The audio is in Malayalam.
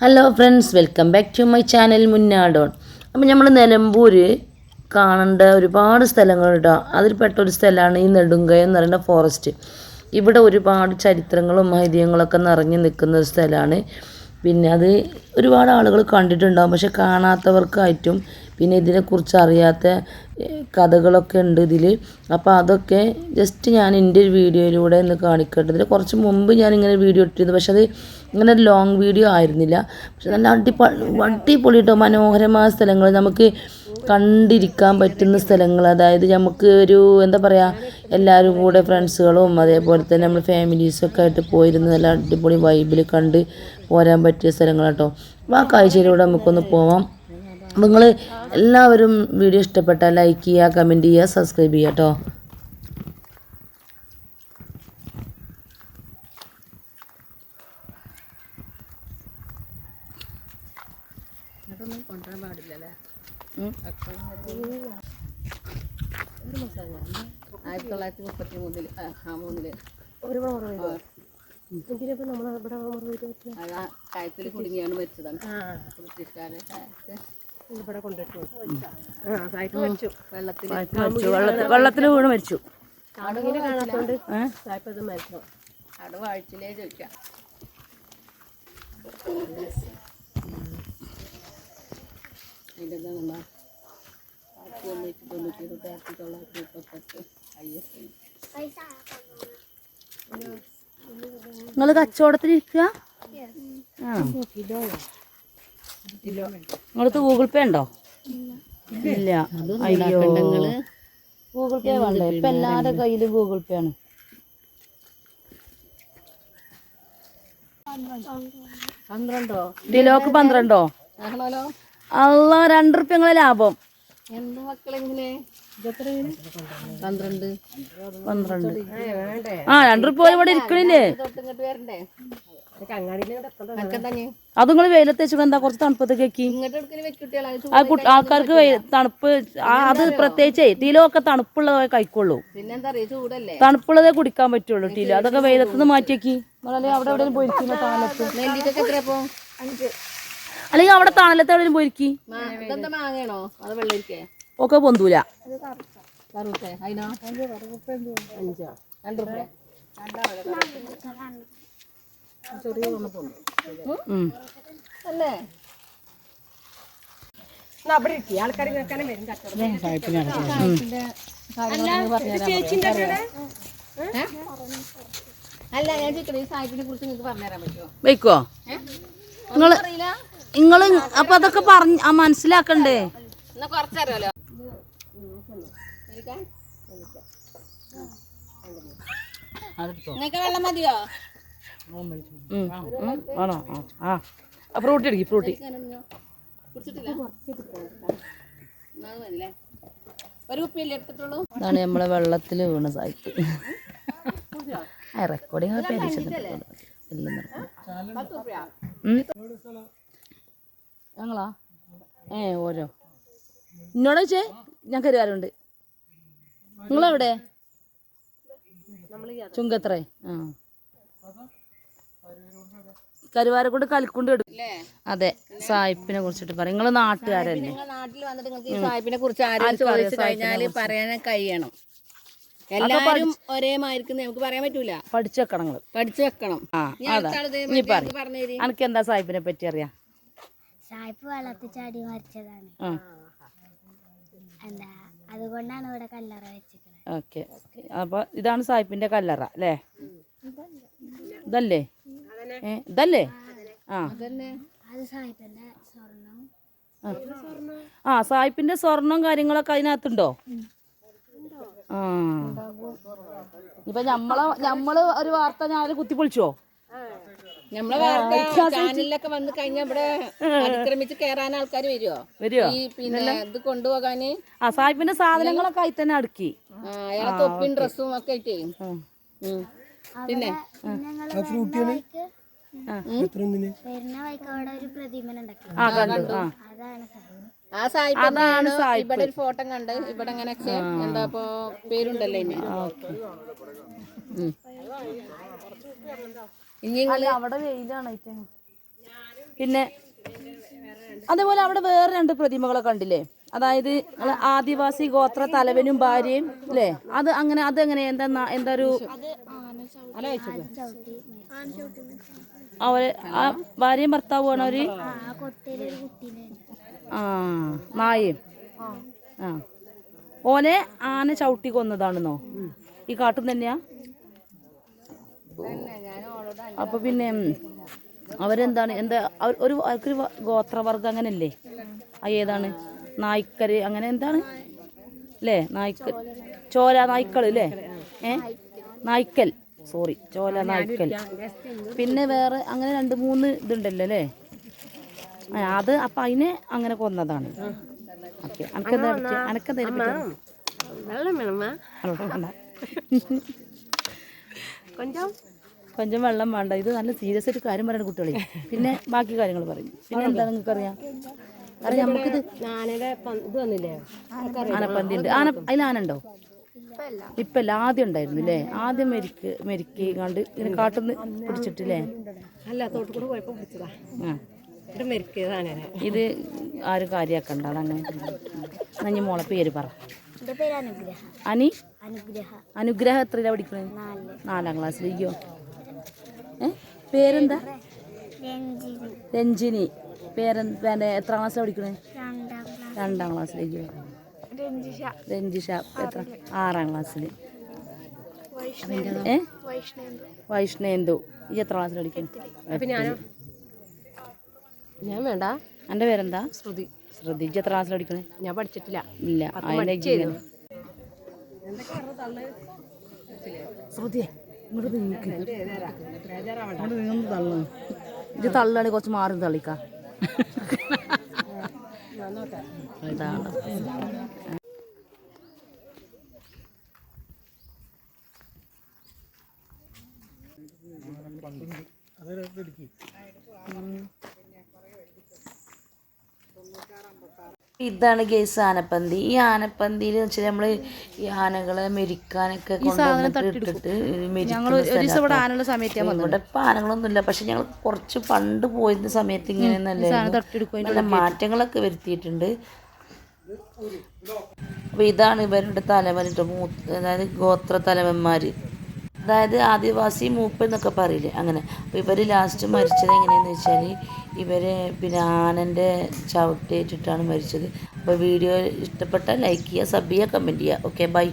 Hello friends welcome back to my channel മുന്നാടോൺ അപ്പം നമ്മൾ നിലമ്പൂർ കാണേണ്ട ഒരുപാട് സ്ഥലങ്ങളുണ്ടോ അതിൽ പെട്ട ഒരു സ്ഥലമാണ് ഈ നെടുങ്കയം എന്ന് പറയുന്ന ഫോറസ്റ്റ് ഇവിടെ ഒരുപാട് ചരിത്രങ്ങളും ഐതിഹ്യങ്ങളൊക്കെ നിറഞ്ഞു നിൽക്കുന്ന ഒരു സ്ഥലമാണ് പിന്നെ അത് ഒരുപാട് ആളുകൾ കണ്ടിട്ടുണ്ടാകും പക്ഷെ കാണാത്തവർക്കായിട്ടും പിന്നെ ഇതിനെക്കുറിച്ച് അറിയാത്ത കഥകളൊക്കെ ഉണ്ട് ഇതിൽ അപ്പോൾ അതൊക്കെ ജസ്റ്റ് ഞാൻ എന്റെ ഒരു വീഡിയോയിലൂടെ ഒന്ന് കാണിക്കട്ടെ. കുറച്ച് മുമ്പ് ഞാൻ ഇങ്ങനെ വീഡിയോ ഇട്ടിരുന്നു. പക്ഷെ അത് ഇങ്ങനെ ഒരു ലോങ് വീഡിയോ ആയിരുന്നില്ല. പക്ഷെ നല്ല അടിപൊ അടിപൊളി കേട്ടോ മനോഹരമായ സ്ഥലങ്ങൾ നമുക്ക് കണ്ടിരിക്കാൻ പറ്റുന്ന സ്ഥലങ്ങൾ. അതായത് നമുക്ക് ഒരു എന്താ പറയുക എല്ലാവരും കൂടെ ഫ്രണ്ട്സുകളും അതേപോലെ തന്നെ നമ്മൾ ഫാമിലീസൊക്കെ ആയിട്ട് പോയിരുന്ന നല്ല അടിപൊളി വൈബിൽ കണ്ട് പോരാൻ പറ്റിയ സ്ഥലങ്ങൾ കേട്ടോ അപ്പോൾ ആ കാഴ്ചയിലൂടെ നമുക്കൊന്ന് പോവാം. നിങ്ങൾ എല്ലാവരും വീഡിയോ ഇഷ്ടപ്പെട്ടാൽ ലൈക്ക് ചെയ്യുക കമന്റ് ചെയ്യുക സബ്സ്ക്രൈബ് ചെയ്യുക കേട്ടോ ആയിരത്തി തൊള്ളായിരത്തി മുപ്പത്തി മൂന്നിൽ. ആ. മൂന്നിൽ കയത്തിൽ കുടുങ്ങിയാണ് മരിച്ചതാണ് ബ്രിട്ടീഷുകാരെ കാലത്ത് വെള്ളത്തിൽ വെള്ളത്തിൽ വീണ് മരിച്ചു. അവിടെ വാഴ്ചയിലേ ചോദിക്കാം. അതിന്റെ എന്താ ആയിരത്തി എണ്ണൂറ്റി തൊണ്ണൂറ്റി ഇരുപത്തി ആയിരത്തി തൊള്ളായിരത്തി മുപ്പത്തെട്ട് ഐ എസ് നിങ്ങൾ കച്ചവടത്തിന് ഇരിക്കുക? നിങ്ങൾക്ക് ഗൂഗിൾ പേ ഉണ്ടോ? ഇല്ല. അയ്യോ. ഗൂഗിൾ പേ വേണ്ടേ? ഇപ്പൊ എല്ലാവരുടെ കയ്യിലും ഗൂഗിൾ പേ ആണ്. പന്ത്രണ്ടോ? ഡിലോക്ക് പന്ത്രണ്ടോ? അല്ല രണ്ട് റുപ്യ നിങ്ങളെ ലാഭം. എന്ത് മക്കളെങ്ങനെ പന്ത്രണ്ട്. പന്ത്രണ്ട്. ആ രണ്ട് റുപ്യ പോലെ ഇവിടെ ഇരിക്കണില്ലേ? അത് നിങ്ങൾ വെയിലത്ത് വെച്ചു എന്താ കുറച്ച് തണുപ്പത്തേക്ക് ആ ആൾക്കാർക്ക് തണുപ്പ് അത് പ്രത്യേകിച്ചേ ടീലോ ഒക്കെ തണുപ്പുള്ളതേ കഴിക്കുള്ളൂ. പിന്നെന്താ അറിയ ചൂടല്ലേ? തണുപ്പുള്ളതേ കുടിക്കാൻ പറ്റുള്ളൂ ടീലോ അതൊക്കെ വെയിലത്ത് നിന്ന് മാറ്റിയേക്കി. അവിടെ എവിടെയും പോയിരിക്കുന്ന അപ്പൊ അല്ലെങ്കിൽ അവിടെ തണലത്ത് എവിടെയും പോയിരിക്കി? മാ- ഇതെന്താ മാങ്ങയാണോ? അത് വെള്ളരിക്കേ? ഒക്കെ പൊന്തൂല. അല്ലേ? ഞാൻ ചോദിക്കണേ ഈ സാഹിബിനെ കുറിച്ച് നിങ്ങൾക്ക് പറഞ്ഞുതരാൻ പറ്റുമോ വെക്കോ നിങ്ങൾ നിങ്ങൾ അപ്പൊ അതൊക്കെ പറഞ്ഞ് ആ മനസ്സിലാക്കണ്ടേ? കുറച്ചറിയാലോ വെള്ളം മതിയോ. ആണോ ആ ഫ്രൂട്ടി എടുക്കി ഫ്രൂട്ടി. ഇതാണ് നമ്മളെ വെള്ളത്തിൽ വീണ സായിപ്പ് റെക്കോർഡിങ് ഒക്കെ എല്ലാം നടക്കും ഞങ്ങളാ? ഏ ഓരോ. എന്നോട് വെച്ചേ ഞാൻ കരുവാരുണ്ട് നിങ്ങളെവിടെ? ചുങ്കത്രേ. ആ. കരുവാരക്കൊണ്ട് കൽക്കൊണ്ട് എടുക്കും. അല്ലേ അതെ സായിപ്പിനെ കുറിച്ചിട്ട് പറയും നിങ്ങൾ നാട്ടുകാരല്ലേ? നാട്ടിൽ വന്നിട്ട് നിങ്ങൾക്ക് ഈ സാഹിബിനെ കുറിച്ച് ആരും ചോദിച്ചു പറയാൻ കഴിയണം. എല്ലാരും ഒരേ മാതിരിക്ക് നമുക്ക് പറയാൻ പറ്റൂല. പഠിച്ചു വെക്കണം പഠിച്ചു വെക്കണം. തരി? എന്താ സായിപ്പിനെ പറ്റി അറിയാം? സായിപ്പ് വെള്ളത്തിൽ ചാടി മരിച്ചതാണ്. എന്താ അതുകൊണ്ടാണ് ഇവിടെ കല്ലറ വെച്ചത് ഓക്കെ അപ്പൊ ഇതാണ് സായിപ്പിന്റെ കല്ലറ അല്ലേ? ഇതല്ലേ? ഇതല്ലേ? ആ. ആ. സായിപ്പിന്റെ സ്വർണം കാര്യങ്ങളൊക്കെ അതിനകത്തുണ്ടോ? ആ. ഇപ്പൊ ഞമ്മളെ ഞമ്മൾ ഒരു വാർത്ത ഞാൻ കുത്തിപ്പൊളിച്ചോ? നമ്മളെ വാർത്ത ചാനലിലൊക്കെ വന്ന് കഴിഞ്ഞാൽ ഇവിടെ അതിക്രമിച്ച് കേറാൻ ആൾക്കാർ വരുമോ ഈ പിന്നെ ഇത് കൊണ്ടുപോകാന്? ആ സായിപ്പിന്റെ സാധനങ്ങളൊക്കെ ആയി തന്നെ അടുക്കി. അയാളെ തൊപ്പിയും ഡ്രസ്സും ഒക്കെ ആയിട്ടേ. പിന്നെ? ആ ഇവിടെ ഒരു ഫോട്ടോ കണ്ട്. ഇവിടെ അങ്ങനെ എന്താ പേരുണ്ടല്ലോ ഇനി. ഇനി അവിടെ വെയിലാണ് പിന്നെ അതേപോലെ അവിടെ വേറെ രണ്ട് പ്രതിമകളെ കണ്ടില്ലേ? അതായത് ആദിവാസി ഗോത്ര തലവനും ഭാര്യയും അല്ലേ അത് അങ്ങനെ അതെങ്ങനെ എന്താ എന്താ ഒരു അവർ ആ ഭാര്യയും ഭർത്താവുമാണ് അവർ? ആ കൊട്ടയിലൊരു കുട്ടീനെ. ആ നായയും. ആ. ഓനെ ആന ചവിട്ടി കൊന്നതാണെന്നോ? ഈ കാട്ടും തന്നെയാ? അപ്പൊ പിന്നെ അവരെന്താണ്? എന്താ ഒരു അവർക്കൊരു ഗോത്രവർഗം അങ്ങനല്ലേ? ആ ഏതാണ്? നായ്ക്കര് അങ്ങനെ എന്താണ്? അല്ലേ നായ്ക്കൽ ചോല നായ്ക്കൾ അല്ലേ ഏ? നായ്ക്കൽ. സോറി ചോല നായ്ക്കൽ. പിന്നെ വേറെ അങ്ങനെ രണ്ട് മൂന്ന് ഇതുണ്ടല്ലോ അല്ലേ അത് അപ്പൊ അതിനെ അങ്ങനെ കൊന്നതാണ്. ഓക്കെ അനക്കെന്താ പറ്റിയ അനക്കെന്താ വെള്ളം വേണ്ട. കൊഞ്ചം. വെള്ളം വേണ്ട. ഇത് നല്ല സീരിയസ് ആയിട്ട് കാര്യം പറയുന്ന കുട്ടികളെ. പിന്നെ ബാക്കി കാര്യങ്ങൾ പറയും. പിന്നെ എന്താ നിങ്ങൾക്ക് അറിയാം? കാരണം നമുക്കിത് ആനപ്പന്തി. ഉണ്ട്. ആന അതിൽ ആന ഉണ്ടോ? ഇപ്പല്ല ആദ്യം ഉണ്ടായിരുന്നു അല്ലേ ആദ്യം മെരിക്ക് മെരിക്ക് കണ്ട് ഇങ്ങനെ കാട്ടുന്ന് പിടിച്ചിട്ടില്ലേ? അല്ല തോട്ടുകൂടെ പോയപ്പോ പിടിച്ചതാ. ആ. ഇവിടെ മെരുക്കിയതാണ് ഇത് ആരും കാര്യമാക്കണ്ട അതങ്ങനെ നഞ്ഞ മോളെ പേര് പറ. അനുഗ്രഹ. അനി? അനുഗ്രഹ. അനുഗ്രഹ എത്രയിലാണ് പഠിക്കുന്നത് നാല് ക്ലാസ്സിലേക്കോ പേരെന്താ? രഞ്ജിനി. പേരെന്താ? എത്ര ക്ലാസ്സിലാണ് പഠിക്കണേ? രണ്ടാം ക്ലാസ്സിലേക്ക് രഞ്ജിഷ. എത്ര? ആറാം ക്ലാസ്സിൽ ഏ? വൈഷ്ണേന്ദു. ഈ എത്ര ക്ലാസ്സിൽ പഠിക്കണം? ഞാൻ വേണ്ട. എന്റെ പേരെന്താ? ശ്രുതി. ശ്രുതി. ഇജ്ജ് എത്ര ക്ലാസ്സിൽ പഠിക്കണേ? ഞാൻ പഠിച്ചിട്ടില്ല. ഇല്ല. ശ്രുതിയെ. ഇങ്ങോട്ട് ഇത് തള്ളാണ് കുറച്ച് മാറി തള്ളിക്ക. ഇതാണ് ഗേസ് ആനപ്പന്തി. ഈ ആനപ്പന്തിയിൽ വെച്ചാൽ നമ്മൾ ഈ ആനകളെ മെരിക്കാനൊക്കെ കൊണ്ടുവന്നിട്ട് ഇവിടെ ഇപ്പൊ ആനകളൊന്നുമില്ല. പക്ഷെ ഞങ്ങൾ കുറച്ച് പണ്ട് പോയിരുന്ന സമയത്ത് ഇങ്ങനെ നല്ല മാറ്റങ്ങളൊക്കെ വരുത്തിയിട്ടുണ്ട്. അപ്പൊ ഇതാണ് ഇവരുടെ തലവൻ മൂത്ത് അതായത് ഗോത്ര തലവന്മാര് അതായത് ആദിവാസി മൂപ്പ് എന്നൊക്കെ പറയില്ലേ അങ്ങനെ. അപ്പോൾ ഇവർ ലാസ്റ്റ് മരിച്ചത് എങ്ങനെയെന്ന് വെച്ചാൽ ഇവർ പിന്നെ ആനന്റെ ചവിട്ടേറ്റിട്ടാണ് മരിച്ചത്. അപ്പോൾ വീഡിയോ ഇഷ്ടപ്പെട്ടാൽ ലൈക്ക് ചെയ്യുക സബ് ചെയ്യുക കമന്റ് ചെയ്യുക. Okay bye